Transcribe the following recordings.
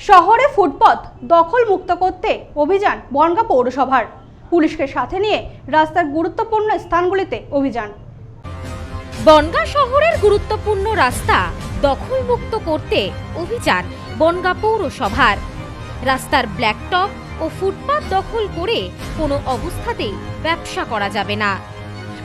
শহরে ফুটপথ দখল মুক্ত করতে অভিযান বনগা পৌরসভার। পুলিশকে সাথে নিয়ে রাস্তার গুরুত্বপূর্ণ স্থানগুলিতে অভিযান। বনগা শহরের গুরুত্বপূর্ণ রাস্তা দখলমুক্ত করতে অভিযান বনগা পৌরসভার। রাস্তার ব্ল্যাকটপ ও ফুটপাত দখল করে কোনো অবস্থাতেই ব্যবসা করা যাবে না।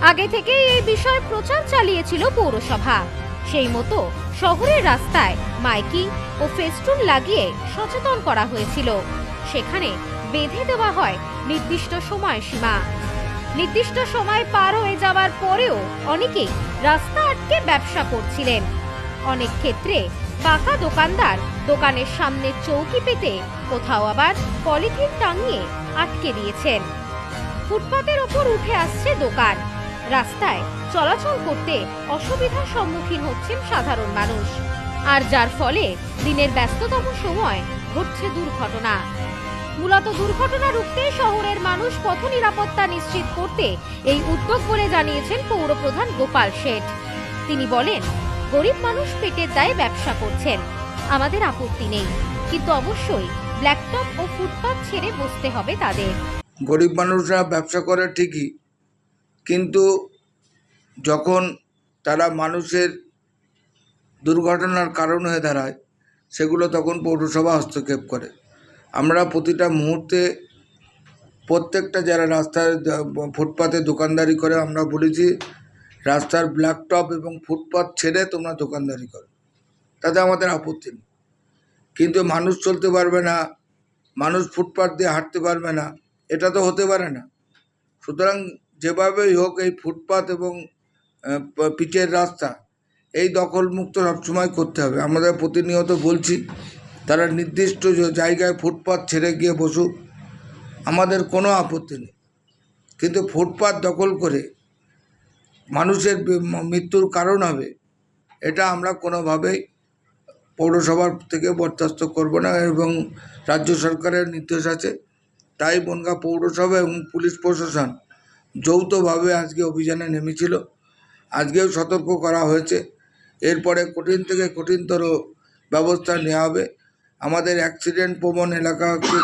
আগে থেকেই এই বিষয়ে প্রচার চালিয়েছিল পৌরসভা। সেই মতো শহরের রাস্তায় মাইকিং ও ফেস্টুন লাগিয়ে সচেতন করা হয়েছিল। সেখানে বেঁধে দেওয়া হয় নির্দিষ্ট সময়সীমা। নির্দিষ্ট সময় পার হয়ে যাওয়ার পরেও অনেকেই রাস্তা আটকে ব্যবসা করছিলেন। অনেক ক্ষেত্রে পাকা দোকানদার দোকানের সামনে চৌকি পেতে কোথাও আবার পলিথিন টাঙিয়ে আটকে দিয়েছেন। ফুটপাতের ওপর উঠে আসছে দোকান। রাস্তায় চলাচল করতে অসুবিধার সম্মুখীন হচ্ছেন সাধারণ মানুষ। আর যার ফলে দিনের ব্যস্ততম সময় ঘটছে দুর্ঘটনা। মূলত দুর্ঘটনা রুখতে শহরের মানুষ পথ নিরাপত্তা নিশ্চিত করতে এই উদ্যোগ বলে জানিয়েছেন পৌরপ্রধান গোপাল শেঠ। তিনি বলেন, গরিব মানুষ পেটের দায়ে ব্যবসা করছেন। আমাদের আপত্তি নেই। কিন্তু অবশ্যই ব্ল্যাকটপ ও ফুটপাত ছেড়ে বসতে হবে তাদের। গরিব মানুষরা ব্যবসা করে ঠিকই। কিন্তু যখন তারা মানুষের দুর্ঘটনার কারণ হয়ে দাঁড়ায়, সেগুলো তখন পৌরসভা হস্তক্ষেপ করে। আমরা প্রতিটা মুহূর্তে প্রত্যেকটা যারা রাস্তায় ফুটপাতে দোকানদারি করে, আমরা বলেছি, রাস্তার ব্ল্যাকটপ এবং ফুটপাত ছেড়ে তোমরা দোকানদারি করো। তাতে আমাদের আপত্তি নেই। কিন্তু মানুষ চলতে পারবে না, মানুষ ফুটপাত দিয়ে হাঁটতে পারবে না, এটা তো হতে পারে না। সুতরাং যেভাবেই হোক এই ফুটপাত এবং পিচের রাস্তা। এই দখলমুক্ত সবসময় করতে হবে। আমাদের প্রতিনিয়ত বলছি, তারা নির্দিষ্ট জায়গায় ফুটপাত ছেড়ে গিয়ে বসুক। আমাদের কোনো আপত্তি নেই। কিন্তু ফুটপাত দখল করে মানুষের মৃত্যুর কারণ হবে, এটা আমরা কোনোভাবেই পৌরসভার থেকে বরখাস্ত করব না এবং রাজ্য সরকারের নির্দেশ আছে। তাই বনগাঁ পৌরসভা এবং পুলিশ প্রশাসন যৌথভাবে আজকে অভিযানে নেমেছিল। আজকেও সতর্ক করা হয়েছে। এরপরে কঠিন থেকে কঠিনতর ব্যবস্থা নেওয়া হবে। আমাদের অ্যাক্সিডেন্ট প্রবণ এলাকাকে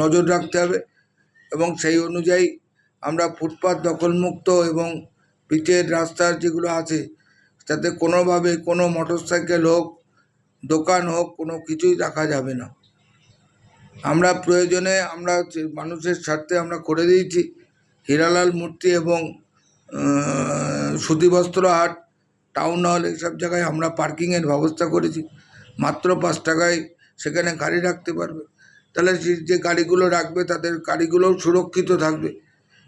নজর রাখতে হবে এবং সেই অনুযায়ী আমরা ফুটপাত দখলমুক্ত এবং পিচের রাস্তার যেগুলো আছে, তাতে কোনোভাবে কোনো মোটরসাইকেল হোক, দোকান হোক, কোনো কিছুই রাখা যাবে না। আমরা প্রয়োজনে আমরা মানুষের স্বার্থে আমরা করে দিয়েছি। হীরালাল মূর্তি এবং সুতিবস্ত্র হাট টাউন হল এইসব জায়গায় আমরা পার্কিংয়ের ব্যবস্থা করেছি। মাত্র পাঁচ টাকায় সেখানে গাড়ি রাখতে পারবে। তাহলে যে যে গাড়িগুলো রাখবে তাদের গাড়িগুলোও সুরক্ষিত থাকবে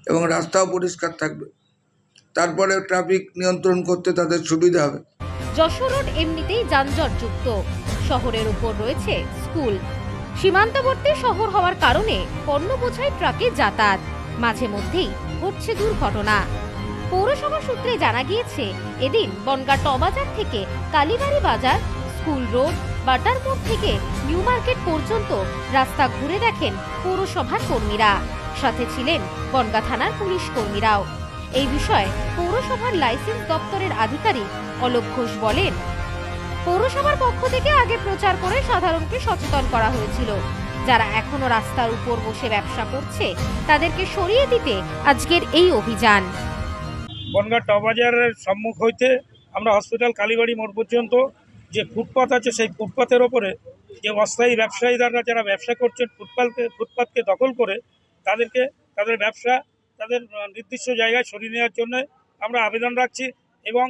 এবং রাস্তাও পরিষ্কার থাকবে। তারপরে ট্রাফিক নিয়ন্ত্রণ করতে তাদের সুবিধা হবে। যশোর রোড এমনিতেই যানজটযুক্ত। শহরের উপর রয়েছে স্কুল সীমান্তবর্তী শহর হওয়ার কারণে পণ্য বোঝাই ট্রাকে যাতায়াত। মাঝে মধ্যেই ঘটছে দুর্ঘটনা। পৌরসভা সূত্রে জানা গিয়েছে, এদিন বনগা টবাজার থেকে কালীবাড়ি বাজার, স্কুল রোড বাটার মোড় থেকে নিউ মার্কেট পর্যন্ত রাস্তা ঘুরে দেখেন পৌরসভার কর্মীরা। সাথে ছিলেন বনগা থানার পুলিশ কর্মীরাও। এই বিষয়ে পৌরসভার লাইসেন্স দপ্তরের আধিকারিক অলোক ঘোষ বলেন, পৌরসভার পক্ষ থেকে আগে প্রচার করে সাধারণকে সচেতন করা হয়েছিল। যারা এখনও রাস্তার উপর বসে ব্যবসা করছে, তাদেরকে সরিয়ে দিতে আজকের এই অভিযান। বনগাঁ টবাজারের সম্মুখ হইতে আমরা হসপিটাল কালীবাড়ি মোড় পর্যন্ত যে ফুটপাত আছে, সেই ফুটপাতের ওপরে যে অস্থায়ী ব্যবসায়ীদাররা যারা ব্যবসা করছেন ফুটপাথকে ফুটপাতকে দখল করে তাদেরকে, তাদের ব্যবসা, তাদের নির্দিষ্ট জায়গায় সরিয়ে নেওয়ার জন্য আমরা আবেদন রাখছি এবং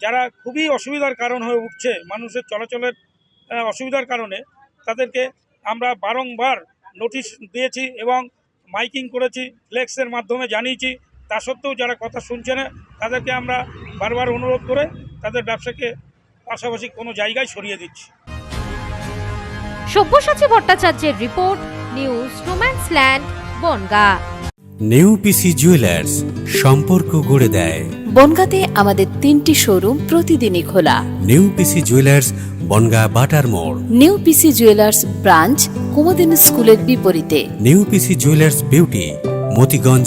যারা খুবই অসুবিধার কারণ হয়ে উঠছে, মানুষের চলাচলের অসুবিধার কারণে তাদেরকে আমরা বারংবার নোটিশ দিয়েছি এবং মাইকিং করেছি, ফ্লেক্সের মাধ্যমে জানিয়েছি। তা সত্ত্বেও যারা কথা শুনছে না তাদেরকে আমরা বারবার অনুরোধ করে তাদের ব্যবসাকে পাশাপাশি কোনো জায়গায় সরিয়ে দিচ্ছি। সব্যসাচী ভট্টাচার্যের report news romance land Bongaon. New PC jewellers সম্পর্ক গড়ে দেয়। বনগাঁতে আমাদের তিনটি শোরুম প্রতিদিনই খোলা। নেউপিসি জুয়েলার্স বনগা বাটার মোড়। নিউ পিসি জুয়েলার্স ব্রাঞ্চ কুমদিন স্কুলের বিপরীতে। New PC jewellers beauty Motiganj